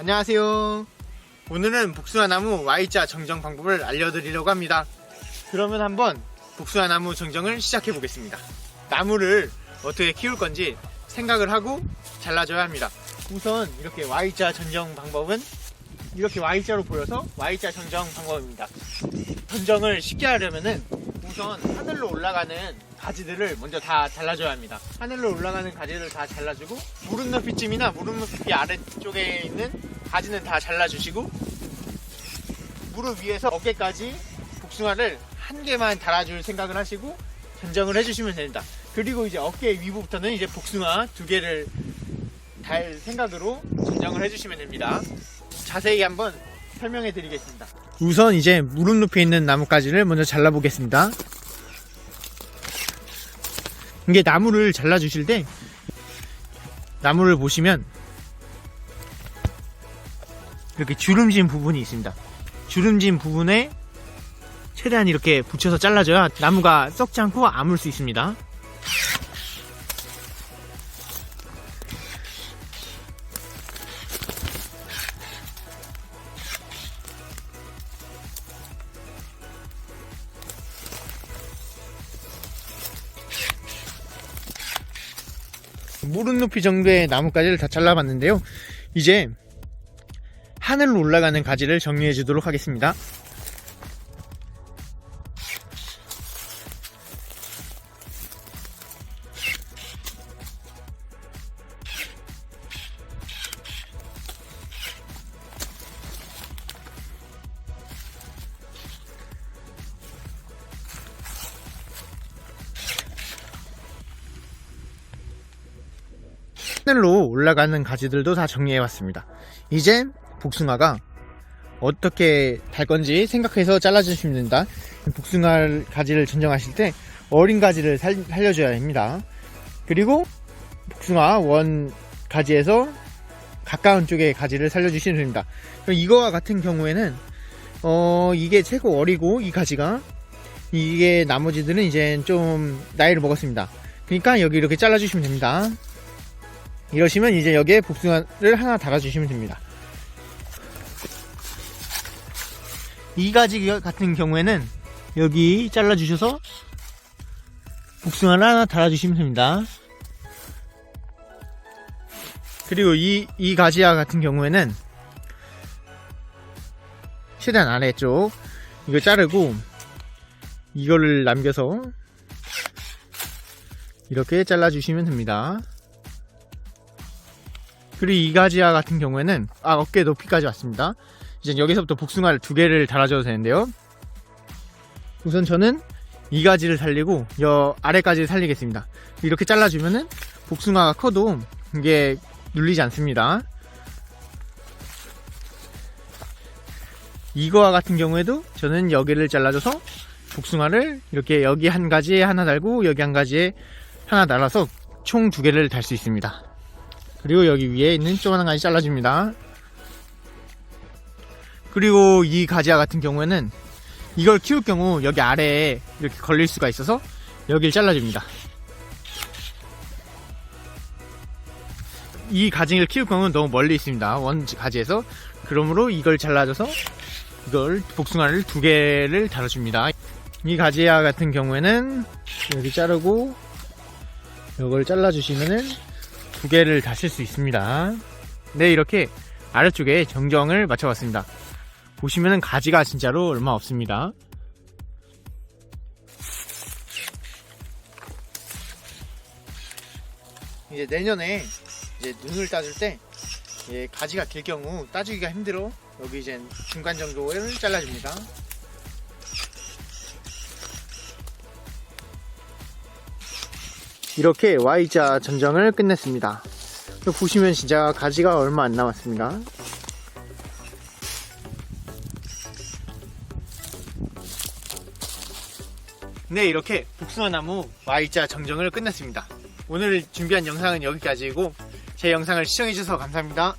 안녕하세요. 오늘은 복숭아 나무 Y자 정정 방법을 알려드리려고 합니다. 그러면 한번 복숭아 나무 정정을 시작해 보겠습니다. 나무를 어떻게 키울 건지 생각을 하고 잘라줘야 합니다. 우선 이렇게 Y자 정정 방법은 이렇게 Y자로 보여서 Y자 정정 방법입니다. 전정을 쉽게 하려면은 우선 하늘로 올라가는 가지들을 먼저 다 잘라줘야 합니다. 하늘로 올라가는 가지를 다 잘라주고 무릎 높이쯤이나 무릎 높이 아래쪽에 있는 가지는 다 잘라주시고 무릎 위에서 어깨까지 복숭아를 한 개만 달아줄 생각을 하시고 전정을 해주시면 됩니다. 그리고 이제 어깨 위부부터는 이제 복숭아 두 개를 달 생각으로 전정을 해주시면 됩니다. 자세히 한번 설명해 드리겠습니다. 우선 이제 무릎 높이에 있는 나뭇가지를 먼저 잘라보겠습니다. 이게 나무를 잘라 주실 때 나무를 보시면 이렇게 주름진 부분이 있습니다. 주름진 부분에 최대한 이렇게 붙여서 잘라줘야 나무가 썩지 않고 아물 수 있습니다. 무릎 높이 정도의 나뭇가지를 다 잘라봤는데요. 이제 하늘로 올라가는 가지를 정리해 주도록 하겠습니다. 하늘로 올라가는 가지들도 다 정리해봤습니다. 이제 복숭아가 어떻게 달 건지 생각해서 잘라주시면 된다. 복숭아 가지를 전정하실 때 어린 가지를 살, 살려줘야 합니다. 그리고 복숭아 원 가지에서 가까운 쪽의 가지를 살려주시면 됩니다. 이거와 같은 경우에는 어 이게 최고 어리고 이 가지가 이게 나머지들은 이제 좀 나이를 먹었습니다. 그러니까 여기 이렇게 잘라주시면 됩니다. 이러시면 이제 여기에 복숭아를 하나 달아주시면 됩니다. 이 가지 같은 경우에는 여기 잘라주셔서 복숭아를 하나 달아주시면 됩니다. 그리고 이, 이 가지와 같은 경우에는 최대한 아래쪽 이거 자르고 이거를 남겨서 이렇게 잘라주시면 됩니다. 그리고 이 가지와 같은 경우에는 아 어깨 높이까지 왔습니다. 이제 여기서부터 복숭아를 두 개를 달아줘도 되는데요. 우선 저는 이 가지를 살리고 여 아래까지를 살리겠습니다. 이렇게 잘라주면은 복숭아가 커도 이게 눌리지 않습니다. 이거와 같은 경우에도 저는 여기를 잘라줘서 복숭아를 이렇게 여기 한 가지에 하나 달고 여기 한 가지에 하나 달아서 총 두 개를 달 수 있습니다. 그리고 여기 위에 있는 조그만한 가지 잘라줍니다. 그리고 이 가지와 같은 경우에는 이걸 키울 경우 여기 아래에 이렇게 걸릴 수가 있어서 여기를 잘라줍니다. 이 가지를 키울 경우는 너무 멀리 있습니다. 원 가지에서. 그러므로 이걸 잘라줘서 이걸 복숭아를 두 개를 달아줍니다. 이 가지와 같은 경우에는 여기 자르고 이걸 잘라주시면은 두 개를 다실 수 있습니다. 네, 이렇게 아래쪽에 정정을 맞춰봤습니다. 보시면은 가지가 진짜로 얼마 없습니다. 이제 내년에 이제 눈을 따줄 때 예, 가지가 길 경우 따주기가 힘들어 여기 이제 중간 정도를 잘라줍니다. 이렇게 Y자 전정을 끝냈습니다. 보시면 진짜 가지가 얼마 안 남았습니다. 네, 이렇게 복숭아나무 Y자 정정을 끝냈습니다. 오늘 준비한 영상은 여기까지이고 제 영상을 시청해주셔서 감사합니다.